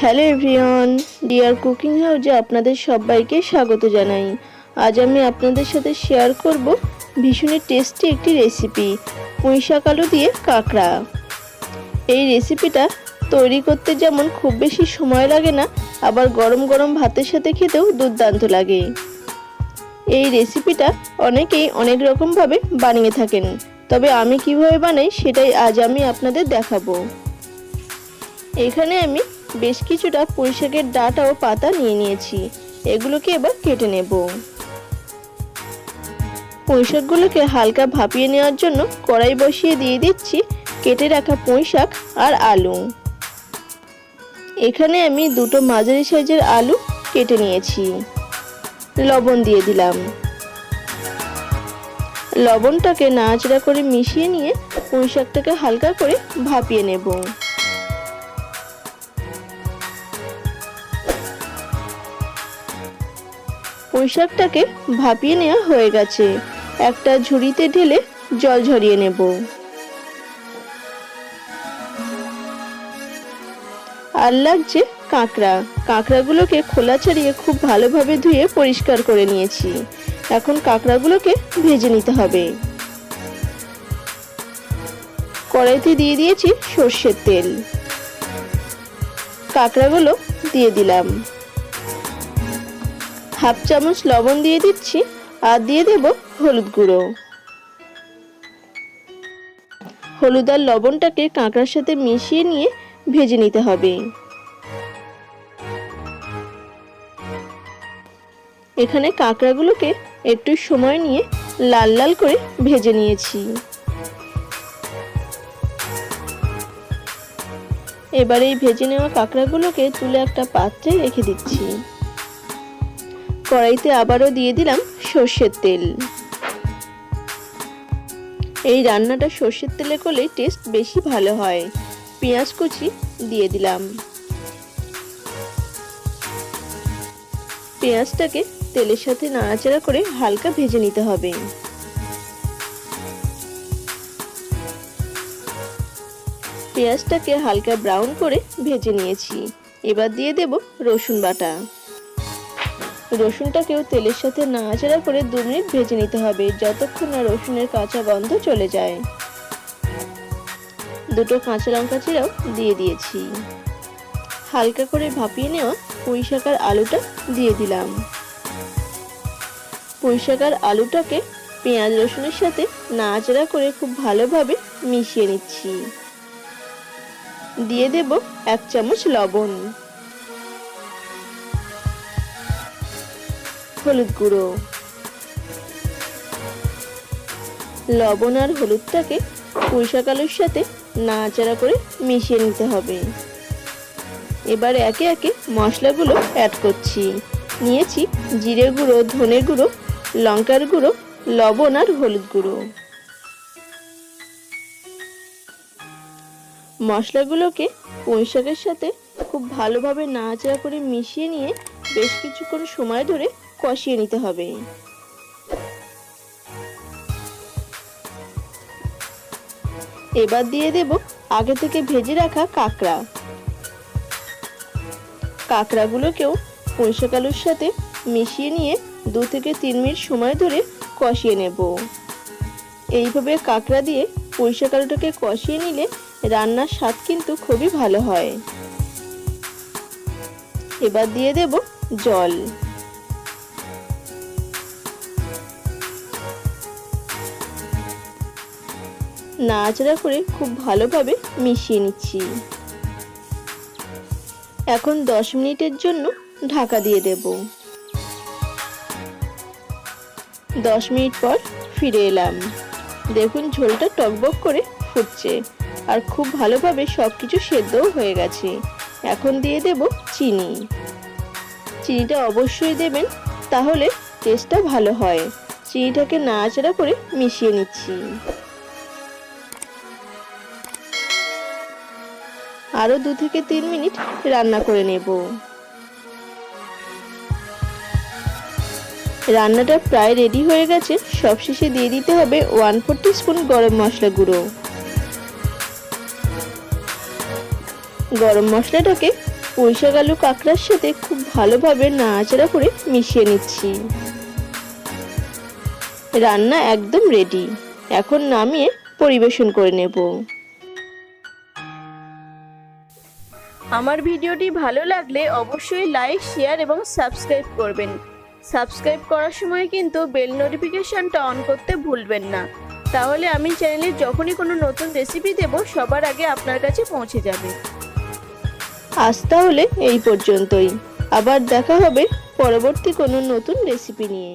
Hello everyone, deer cooking হাউজে আপনাদের সবাইকে স্বাগত জানাই। আজ আমি আপনাদের সাথে শেয়ার করব ভীষণই টেস্টি একটি রেসিপি, পুঁই শাক আলু দিয়ে কাঁকড়া। এই রেসিপিটা তৈরি করতে যেমন খুব বেশি সময় লাগে না, আবার গরম গরম ভাতের সাথে খেতেও দুর্দান্ত লাগে। এই রেসিপিটা অনেকেই অনেক রকমভাবে বানিয়ে থাকেন। তবে আমি কীভাবে বানাই সেটাই আজ আমি আপনাদের দেখাবো। এখানে আমি বেশ কিছুটা পুঁই শাকের ডাঁটা ও পাতা নিয়ে নিয়েছি। এগুলোকে এবার কেটে নেব। পুঁই শাকগুলোকে হালকা ভাপিয়ে নেওয়ার জন্য কড়াই বসিয়ে দিয়ে দিচ্ছি কেটে রাখা পুঁই শাক আর আলু। এখানে আমি দুটো মাঝারি সাইজের আলু কেটে নিয়েছি। লবণ দিয়ে দিলাম। লবণটাকে নাচড়া করে মিশিয়ে নিয়ে পুঁই শাকটাকে হালকা করে ভাপিয়ে নেব। পুঁই শাকটাকে ভাপিয়ে নেওয়া হয়ে গেছে। একটা ঝুড়িতে ঢেলে জল ঝরিয়ে নেব। আর লাগছে কাঁকড়া। কাঁকড়াগুলোকে খোলা ছাড়িয়ে খুব ভালোভাবে ধুয়ে পরিষ্কার করে নিয়েছি। এখন কাঁকড়াগুলোকে ভেজে নিতে হবে। কড়াইতে দিয়ে দিয়েছি সর্ষের তেল। কাঁকড়াগুলো দিয়ে দিলাম। হাফ চামচ লবণ দিয়ে দিচ্ছি আর দিয়ে দেব হলুদ গুঁড়ো। হলুদ আর লবণটাকে কাঁকড়ার সাথে মিশিয়ে নিয়ে ভেজে নিতে হবে। এখানে কাঁকড়াগুলোকে একটু সময় নিয়ে লাল লাল করে ভেজে নিয়েছি। এবার এই ভেজে নেওয়া কাঁকড়াগুলোকে তুলে একটা পাত্রে রেখে দিচ্ছি। কড়াইতে আবারও দিয়ে দিলাম সর্ষের তেল। এই রান্নাটা সর্ষের তেলে করলে টেস্ট বেশি ভালো হয়। পেঁয়াজ কুচি দিয়ে দিলাম। পেঁয়াজটাকে তেলের সাথে নাড়াচাড়া করে হালকা ভেজে নিতে হবে। পেঁয়াজটাকে হালকা ব্রাউন করে ভেজে নিয়েছি। এবার দিয়ে দেব রসুন বাটা। রসুনটাকেও তেলের সাথে নাড়াচাড়া করে দু মিনিট ভেজে নিতে হবে যতক্ষণ না রসুনের কাঁচা গন্ধ চলে যায়। দুটো কাঁচা লঙ্কা চিরাও দিয়ে দিয়েছি। হালকা করে ভাপিয়ে নেওয়া পুঁই শাকার আলুটা দিয়ে দিলাম। পুঁই শাকার আলুটাকে পেঁয়াজ রসুনের সাথে নাড়াচাড়া করে খুব ভালোভাবে মিশিয়ে নিচ্ছি। দিয়ে দেব এক চামচ লবণ। হলুদ গুঁড়ো। লবণ আর হলুদটাকে পুঁইশাক আলুর সাথে নাড়াচাড়া করে মিশিয়ে নিতে হবে। এবার একে একে মশলাগুলো অ্যাড করছি। নিয়েছি জিরে গুঁড়ো, ধনে গুঁড়ো লঙ্কার গুঁড়ো, লবণ আর হলুদ গুঁড়ো। মশলাগুলোকে পুঁইশাকের সাথে খুব ভালোভাবে নাড়াচাড়া করে মিশিয়ে নিয়ে বেশ কিছুক্ষণ সময় ধরে কষিয়ে নিতে হবে। এবার দিয়ে দেব আগে থেকে ভেজে রাখা কাঁকড়া। কাঁকড়াগুলোকেও পুঁইশাক আলুর সাথে মিশিয়ে নিয়ে দু থেকে তিন মিনিট সময় ধরে কষিয়ে নেব। এইভাবে কাঁকড়া দিয়ে পুঁইশাক আলুটাকে কষিয়ে নিলে রান্নার স্বাদ কিন্তু খুবই ভালো হয়। এবার দিয়ে দেব জল। নাড়াচাড়া করে খুব ভালোভাবে মিশিয়ে নিচ্ছি। এখন দশ মিনিটের জন্য ঢাকা দিয়ে দেব। দশ মিনিট পর ফিরে এলাম। দেখুন ঝোলটা টকবক করে ফুটছে আর খুব ভালোভাবে সব কিছু সেদ্ধও হয়ে গেছে। এখন দিয়ে দেব চিনি। চিনিটা অবশ্যই দেবেন, তাহলে টেস্টটা ভালো হয়। চিনিটাকে নাড়াচাড়া করে মিশিয়ে নিচ্ছি। আরও দু থেকে তিন মিনিট রান্না করে নেব। রান্নাটা প্রায় রেডি হয়ে গেছে। সবশেষে দিয়ে দিতে হবে ওয়ান ফোর স্পুন গরম মশলা গুঁড়ো। গরম মশলাটাকে পুঁইশাক আলু কাঁকড়ার সাথে খুব ভালোভাবে নাড়াচাড়া করে মিশিয়ে নিচ্ছি। রান্না একদম রেডি এখন নামিয়ে পরিবেশন করে নেব। আমার ভিডিওটি ভালো লাগলে অবশ্যই লাইক শেয়ার এবং সাবস্ক্রাইব করবেন। সাবস্ক্রাইব করার সময় কিন্তু বেল নোটিফিকেশনটা অন করতে ভুলবেন না। তাহলে আমি চ্যানেলে যখনই কোনো নতুন রেসিপি দেব, সবার আগে আপনার কাছে পৌঁছে যাবে। আজ তাহলে এই পর্যন্তই। আবার দেখা হবে পরবর্তী কোনো নতুন রেসিপি নিয়ে।